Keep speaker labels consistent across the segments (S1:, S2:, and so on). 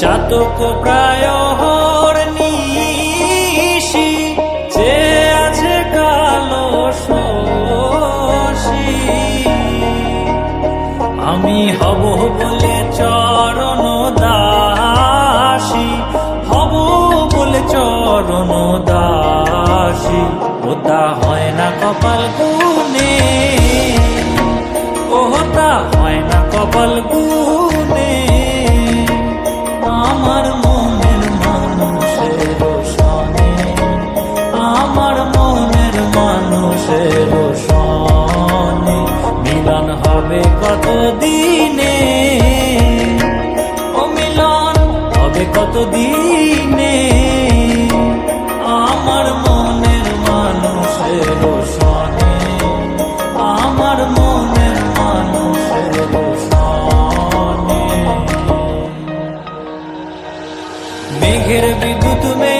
S1: চাতক প্রায় নিশি, যে আছে কালো আমি হব বলে চরণ দাসী, হব বলে চরণ দাসী। ওটা হয় না কপাল গুনে ও ওটা হয় না কপাল গুনে সনে মিলন হবে কত দিনে ও মিলন হবে কত দিনে আমার মনের মানুষের সনে আমার মনের মানুষের সনে মেঘের বিদ্যুৎ মেঘে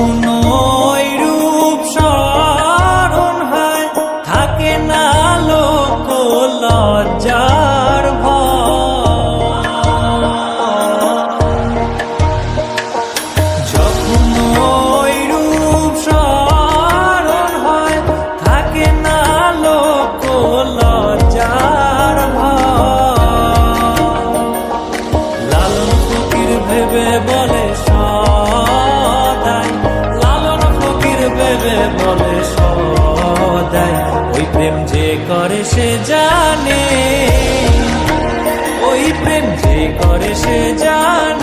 S1: como প্রেম যে করে সে জানে।